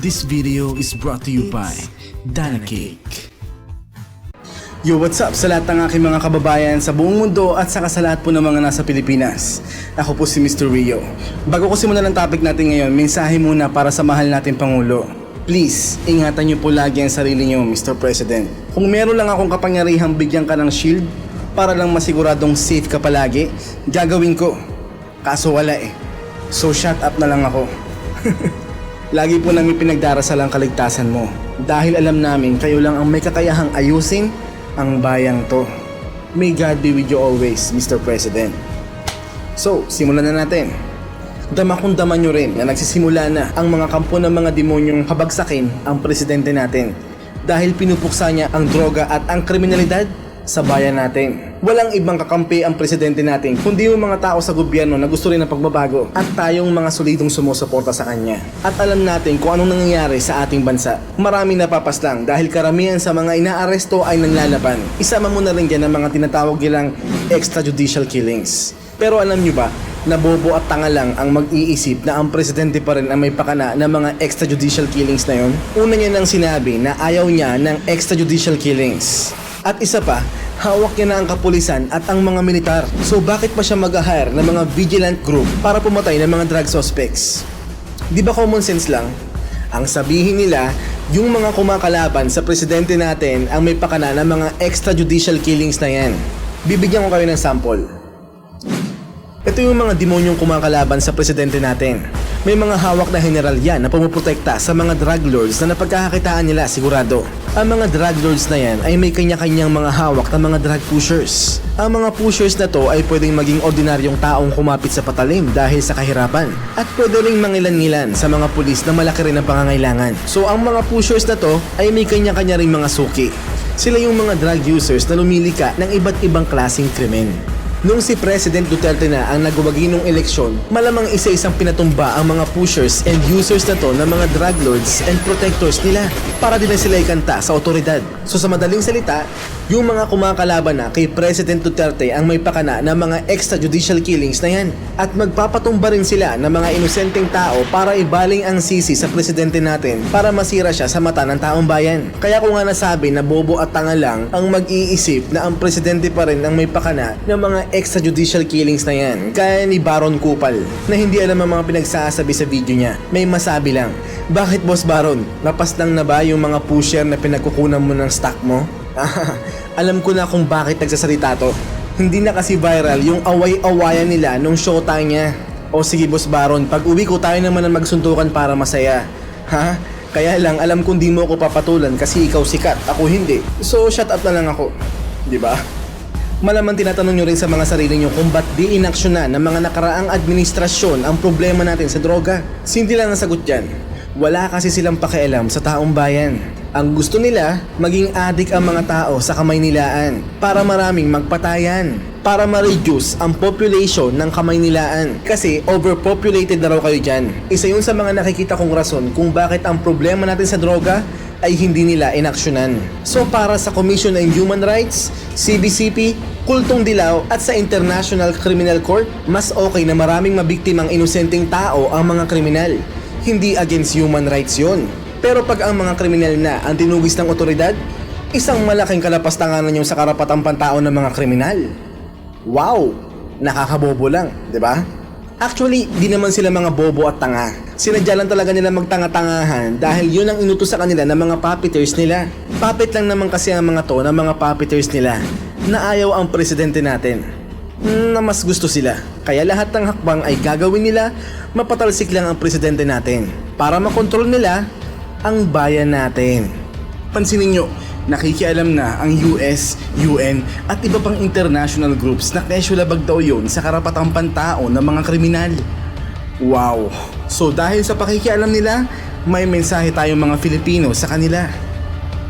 This video is brought to you by Dana Cake. Yo, what's up sa lahat ng aking mga kababayan sa buong mundo at saka sa lahat po ng mga nasa Pilipinas. Ako po si Mr. Rio. Bago ko simulan ang topic natin ngayon, mensahe muna para sa mahal nating Pangulo. Please, ingatan niyo po lagi ang sarili niyo, Mr. President. Kung meron lang akong kapangyarihang bigyan ka ng shield para lang masiguradong safe ka palagi, gagawin ko. Kaso wala eh. So shut up na lang ako. Lagi po namin pinagdarasal ang kaligtasan mo dahil alam namin kayo lang ang may kakayahang ayusin ang bayang to. May God be with you always, Mr. President. So, simulan na natin. Dama kung dama nyo rin na nagsisimula na ang mga kampo ng mga demonyong habagsakin ang presidente natin dahil pinupuksa niya ang droga at ang kriminalidad sa bayan natin. Walang ibang kakampi ang presidente natin kundi yung mga tao sa gobyerno na gusto rin ng pagbabago at tayong mga solidong sumusuporta sa kanya. At alam natin kung anong nangyayari sa ating bansa. Maraming napapaslang dahil karamihan sa mga inaaresto ay nanlalaban. Isama mo na rin dyan ang mga tinatawag nilang extrajudicial killings. Pero alam nyo ba, na bobo at tanga lang ang mag-iisip na ang presidente pa rin ang may pakana ng mga extrajudicial killings na yon? Una niya nang sinabi na ayaw niya ng extrajudicial killings. At isa pa, hawak niya na ang kapulisan at ang mga militar. So bakit pa siya mag-hire ng mga vigilant group para pumatay ng mga drug suspects? Di ba common sense lang? Ang sabihin nila, yung mga kumakalaban sa presidente natin ang may pakana ng mga extrajudicial killings na yan. Bibigyan ko kayo ng sample. Ito yung mga demonyong kumakalaban sa presidente natin. May mga hawak na general yan na pumuprotekta sa mga drug lords na napagkakakitaan nila sigurado. Ang mga drug lords na yan ay may kanya-kanyang mga hawak na mga drug pushers. Ang mga pushers na to ay pwedeng maging ordinaryong taong kumapit sa patalim dahil sa kahirapan. At pwede ring mangilan-ngilan sa mga pulis na malaki rin ang pangangailangan. So ang mga pushers na to ay may kanya-kanya ring mga suki. Sila yung mga drug users na lumilika ng iba't ibang klaseng krimen. Nung si President Duterte na ang nagwagi ng eleksyon, malamang isa-isang pinatumba ang mga pushers and users na to ng mga drug lords and protectors nila para din na sila ikanta sa otoridad. So sa madaling salita, yung mga kumakalaban na kay President Duterte ang may pakana ng mga extrajudicial killings na yan. At magpapatumba rin sila ng mga inosenteng tao para ibaling ang sisi sa presidente natin para masira siya sa mata ng taong bayan. Kaya ko nga nasabi na bobo at tanga lang ang mag-iisip na ang presidente pa rin ang may pakana ng mga extrajudicial killings na yan. Kaya ni Baron Kupal na hindi alam ang mga pinagsasabi sa video niya. May masabi lang, bakit Boss Baron? Napas lang na ba yung mga pusher na pinagkukunan mo ng stock mo? alam ko na kung bakit nagsasalita to. Hindi na kasi viral yung away-awayan nila nung showtime niya. O sige Boss Baron, pag uwi ko tayo naman ang magsuntukan para masaya. Ha? Kaya lang alam kong di mo ako papatulan kasi ikaw sikat, ako hindi. So shut up na lang ako. 'Di ba? Malamang tinatanong nyo rin sa mga sarili nyo kung ba't di inaksyonan ng mga nakaraang administrasyon ang problema natin sa droga. Simple lang ang sagot dyan. Wala kasi silang pakialam sa taong bayan. Ang gusto nila, maging adik ang mga tao sa kamay nilaan para maraming magpatayan. Para ma-reduce ang population ng kamay nilaan. Kasi overpopulated na raw kayo dyan. Isa yun sa mga nakikita kong rason kung bakit ang problema natin sa droga ay hindi nila inaksyonan. So para sa Commission on Human Rights, CBCP, Kultong Dilaw at sa International Criminal Court, mas okay na maraming mabiktimang inosenteng tao ang mga kriminal. Hindi against human rights yon. Pero pag ang mga kriminal na ang tinugis ng otoridad, isang malaking kalapastanganan yung sa karapatang pantao ng mga kriminal. Wow! Nakakabobo lang, di ba? Actually, di naman sila mga bobo at tanga. Sinadya lang talaga nila magtanga-tangahan dahil yun ang inutos sa kanila ng mga puppeteers nila. Puppet lang naman kasi ang mga to ng mga puppeteers nila na ayaw ang presidente natin. Na mas gusto sila. Kaya lahat ng hakbang ay gagawin nila mapatalsik lang ang presidente natin para makontrol nila ang bayan natin. Pansinin nyo, nakikialam na ang US, UN at iba pang international groups na kesyo labag daw yun sa karapatang pantao ng mga kriminal. Wow! So dahil sa pakikialam nila, may mensahe tayong mga Filipino sa kanila.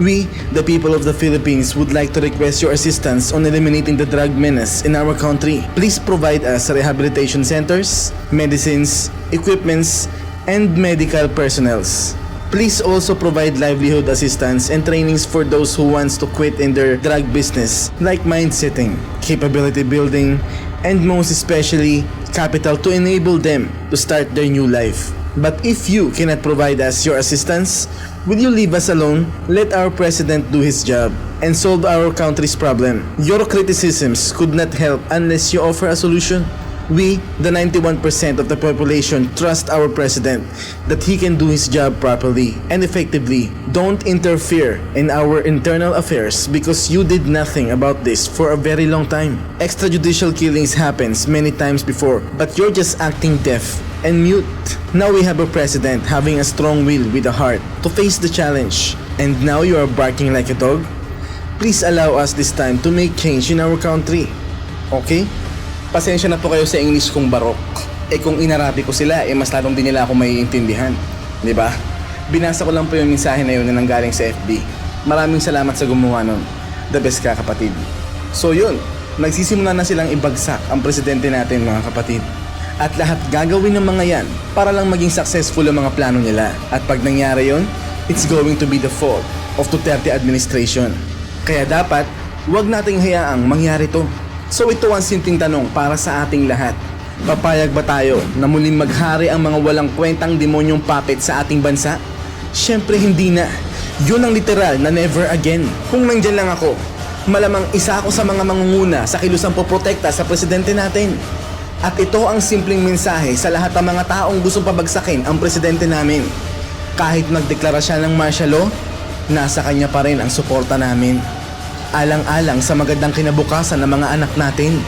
We, the people of the Philippines, would like to request your assistance on eliminating the drug menace in our country. Please provide us rehabilitation centers, medicines, equipments, and medical personnels. Please also provide livelihood assistance and trainings for those who wants to quit in their drug business like mind setting, capability building, and most especially capital to enable them to start their new life. But if you cannot provide us your assistance, will you leave us alone? Let our president do his job and solve our country's problem. Your criticisms could not help unless you offer a solution. We, the 91% of the population, trust our president that he can do his job properly and effectively. Don't interfere in our internal affairs because you did nothing about this for a very long time. Extrajudicial killings happens many times before, but you're just acting deaf and mute. Now we have a president having a strong will with a heart to face the challenge. And now you are barking like a dog? Please allow us this time to make change in our country. Okay? Pasensya na po kayo sa English kong barok. Eh kung inarabi ko sila, eh mas lalong din nila ako maiintindihan. Di ba? Binasa ko lang po yung mensahe na yun na nanggaling sa FB. Maraming salamat sa gumawa nun. The best ka kapatid. So yun, nagsisimula na silang ibagsak ang presidente natin mga kapatid. At lahat gagawin ng mga yan para lang maging successful ang mga plano nila. At pag nangyari yon, it's going to be the fault of Duterte administration. Kaya dapat, huwag nating hayaang mangyari to. So ito ang simpleng tanong para sa ating lahat. Papayag ba tayo na muling maghari ang mga walang kwentang demonyong puppet sa ating bansa? Siyempre hindi na. Yun ang literal na never again. Kung nandyan lang ako, malamang isa ako sa mga mangunguna sa kilusang poprotekta sa presidente natin. At ito ang simpleng mensahe sa lahat ng mga taong gustong pabagsakin ang presidente namin. Kahit magdeklara siya ng martial law, nasa kanya pa rin ang suporta namin. Alang-alang sa magandang kinabukasan ng mga anak natin.